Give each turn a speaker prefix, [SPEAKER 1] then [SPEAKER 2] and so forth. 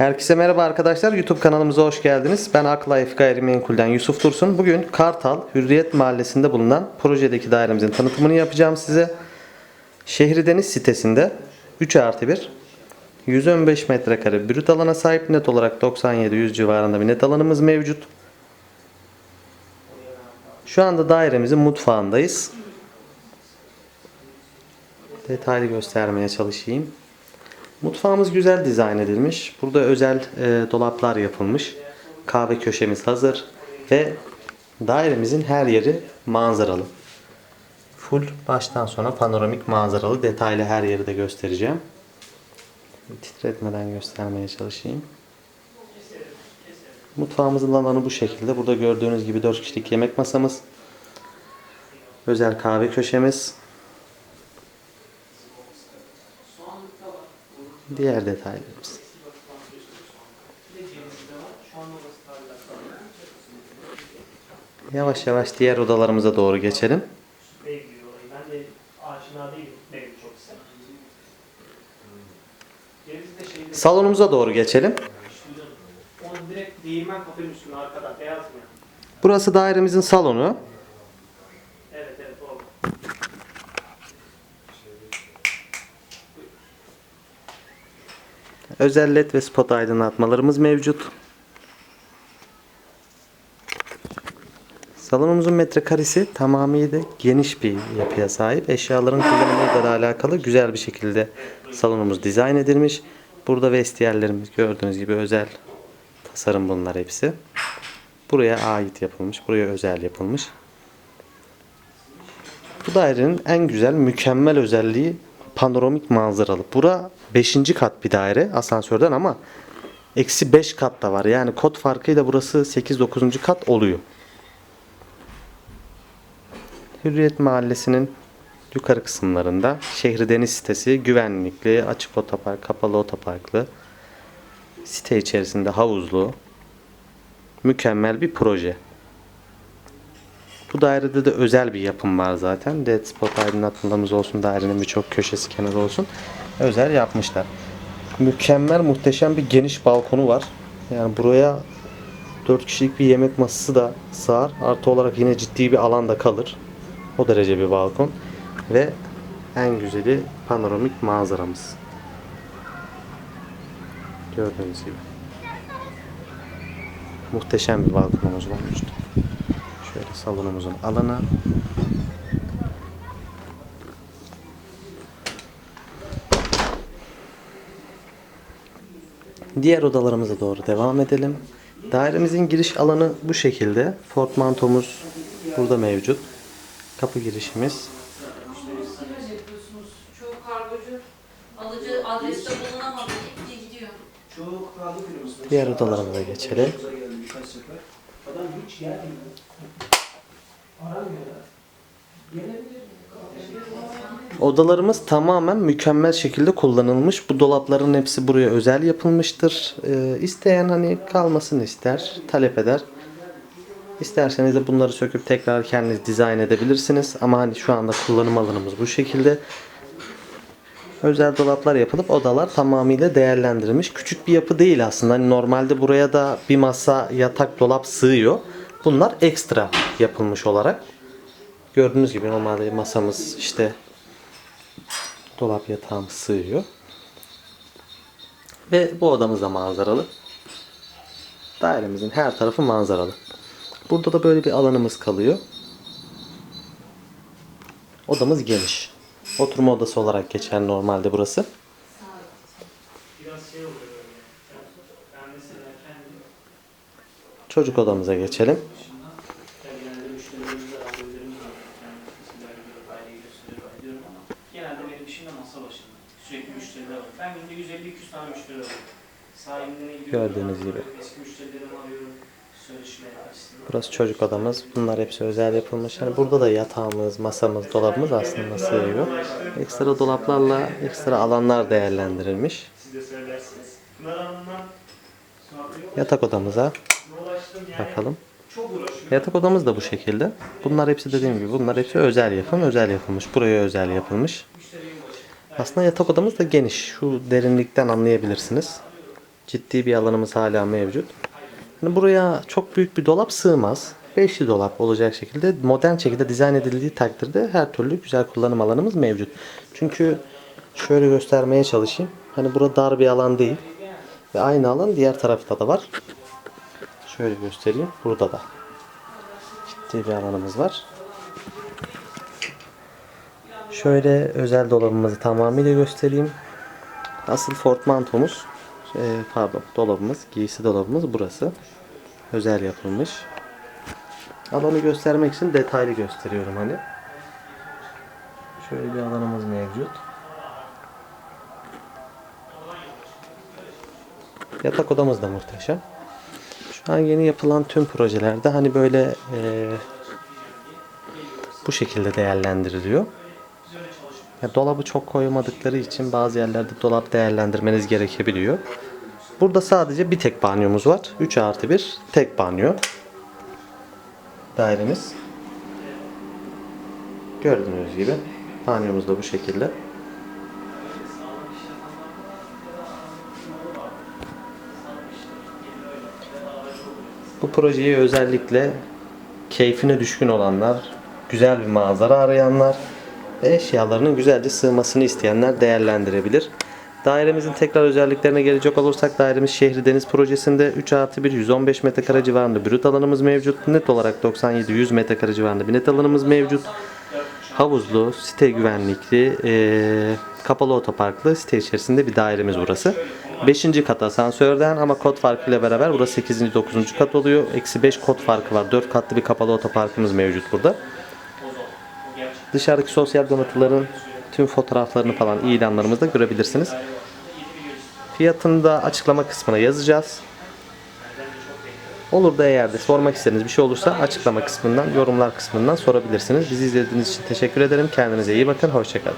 [SPEAKER 1] Herkese merhaba arkadaşlar. YouTube kanalımıza hoş geldiniz. Ben Aklife Gayrimenkul'den Yusuf Dursun. Bugün Kartal Hürriyet Mahallesi'nde bulunan projedeki dairemizin tanıtımını yapacağım size. Şehri Deniz sitesinde 3 artı 1 115 metrekare brüt alana sahip net olarak 97-100 civarında bir net alanımız mevcut. Şu anda dairemizin mutfağındayız. Detaylı göstermeye çalışayım. Mutfağımız güzel dizayn edilmiş. Burada özel e, dolaplar yapılmış. Kahve köşemiz hazır ve dairemizin her yeri manzaralı. Full baştan sona panoramik manzaralı detaylı her yeri de göstereceğim. Titretmeden göstermeye çalışayım. Mutfağımızın alanı bu şekilde. Burada gördüğünüz gibi 4 kişilik yemek masamız. Özel kahve köşemiz. Diğer detaylarımız. Yavaş yavaş diğer odalarımıza doğru geçelim. Salonumuza doğru geçelim. Burası dairemizin salonu. Özel led ve spot aydınlatmalarımız mevcut. Salonumuzun metrekaresi tamamıyla geniş bir yapıya sahip. Eşyaların kullanımıyla alakalı güzel bir şekilde salonumuz dizayn edilmiş. Burada vestiyerlerimiz gördüğünüz gibi özel tasarım bunlar hepsi. Buraya ait yapılmış, buraya özel yapılmış. Bu dairenin en güzel, mükemmel özelliği panoramik manzaralı. Bura 5. kat bir daire asansörden ama eksi 5 kat da var. Yani kod farkıyla burası 8-9. kat oluyor. Hürriyet Mahallesi'nin yukarı kısımlarında şehri deniz sitesi güvenlikli, açık otopark, kapalı otoparklı, site içerisinde havuzlu, mükemmel bir proje. Bu dairede de özel bir yapım var zaten. Dead spot aydınlatmalarımız olsun, dairenin birçok köşesi kenarı olsun. Özel yapmışlar. Mükemmel, muhteşem bir geniş balkonu var. Yani buraya 4 kişilik bir yemek masası da sığar. Artı olarak yine ciddi bir alan da kalır. O derece bir balkon. Ve en güzeli panoramik manzaramız. Gördüğünüz gibi. Muhteşem bir balkonumuz olmuştu. Şöyle salonumuzun alanı. Diğer odalarımıza doğru devam edelim. Dairemizin giriş alanı bu şekilde. Portmantomuz burada mevcut. Kapı girişimiz.
[SPEAKER 2] Çoğu kargocu alıcı adreste bulunamadı gitti gidiyor.
[SPEAKER 3] Çoğu kahve firması.
[SPEAKER 1] Diğer odalarımıza geçelim.
[SPEAKER 3] Adam hiç gelmiyor. Aramıyorlar. Gelebilir.
[SPEAKER 1] Odalarımız tamamen mükemmel şekilde kullanılmış. Bu dolapların hepsi buraya özel yapılmıştır. Ee, isteyen hani kalmasını ister, talep eder. İsterseniz de bunları söküp tekrar kendiniz dizayn edebilirsiniz. Ama hani şu anda kullanım alanımız bu şekilde. Özel dolaplar yapılıp odalar tamamıyla değerlendirilmiş. Küçük bir yapı değil aslında. Hani normalde buraya da bir masa, yatak, dolap sığıyor. Bunlar ekstra yapılmış olarak. Gördüğünüz gibi normalde masamız işte dolap yatağımız sığıyor. Ve bu odamız da manzaralı. Dairemizin her tarafı manzaralı. Burada da böyle bir alanımız kalıyor. Odamız geniş. Oturma odası olarak geçer normalde burası. Çocuk odamıza geçelim.
[SPEAKER 4] tabii genelde müşterilerimizle randevularımız var. Yani sizler gibi aileyi gösteriyor ediyorum ama genelde benim işim de masa başında. Sürekli müşteriler var. Ben günde 150-200 tane müşteri alıyorum. Sahibine gidiyorum.
[SPEAKER 1] Gördüğünüz gibi.
[SPEAKER 4] Eski müşterilerimi arıyorum.
[SPEAKER 1] Burası çocuk odamız. Bunlar hepsi özel yapılmış. Yani burada da yatağımız, masamız, dolabımız aslında sığıyor. Ekstra dolaplarla ekstra alanlar değerlendirilmiş. Yatak odamıza bakalım. Yatak odamız da bu şekilde. Bunlar hepsi dediğim gibi bunlar hepsi özel yapım, özel yapılmış. Buraya özel yapılmış. Aslında yatak odamız da geniş. Şu derinlikten anlayabilirsiniz. Ciddi bir alanımız hala mevcut. Hani buraya çok büyük bir dolap sığmaz. Beşli dolap olacak şekilde modern şekilde dizayn edildiği takdirde her türlü güzel kullanım alanımız mevcut. Çünkü şöyle göstermeye çalışayım. Hani burada dar bir alan değil. Ve aynı alan diğer tarafta da var. Şöyle göstereyim. Burada da ciddi bir alanımız var. Şöyle özel dolabımızı tamamıyla göstereyim. Asıl portmantomuz, e, pardon dolabımız, giysi dolabımız burası. Özel yapılmış. Alanı göstermek için detaylı gösteriyorum hani. Şöyle bir alanımız mevcut. Yatak odamız da muhteşem. Şu an yeni yapılan tüm projelerde hani böyle e, bu şekilde değerlendiriliyor. Ya dolabı çok koymadıkları için bazı yerlerde dolap değerlendirmeniz gerekebiliyor. Burada sadece bir tek banyomuz var. 3 artı 1 tek banyo. Dairemiz. Gördüğünüz gibi banyomuz da bu şekilde. Bu projeyi özellikle keyfine düşkün olanlar, güzel bir manzara arayanlar eşyalarının güzelce sığmasını isteyenler değerlendirebilir. Dairemizin tekrar özelliklerine gelecek olursak dairemiz Şehri Deniz projesinde 3 artı 1 115 metrekare civarında brüt alanımız mevcut. Net olarak 97-100 metrekare civarında bir net alanımız mevcut. Havuzlu, site güvenlikli, eee, kapalı otoparklı site içerisinde bir dairemiz burası. 5. kat asansörden ama kod farkıyla beraber burası 8. 9. kat oluyor. Eksi 5 kod farkı var. 4 katlı bir kapalı otoparkımız mevcut burada. Dışarıdaki sosyal donatıların tüm fotoğraflarını falan ilanlarımızda görebilirsiniz. Fiyatını da açıklama kısmına yazacağız. Olur da eğer de sormak istediğiniz bir şey olursa açıklama kısmından, yorumlar kısmından sorabilirsiniz. Bizi izlediğiniz için teşekkür ederim. Kendinize iyi bakın. Hoşçakalın.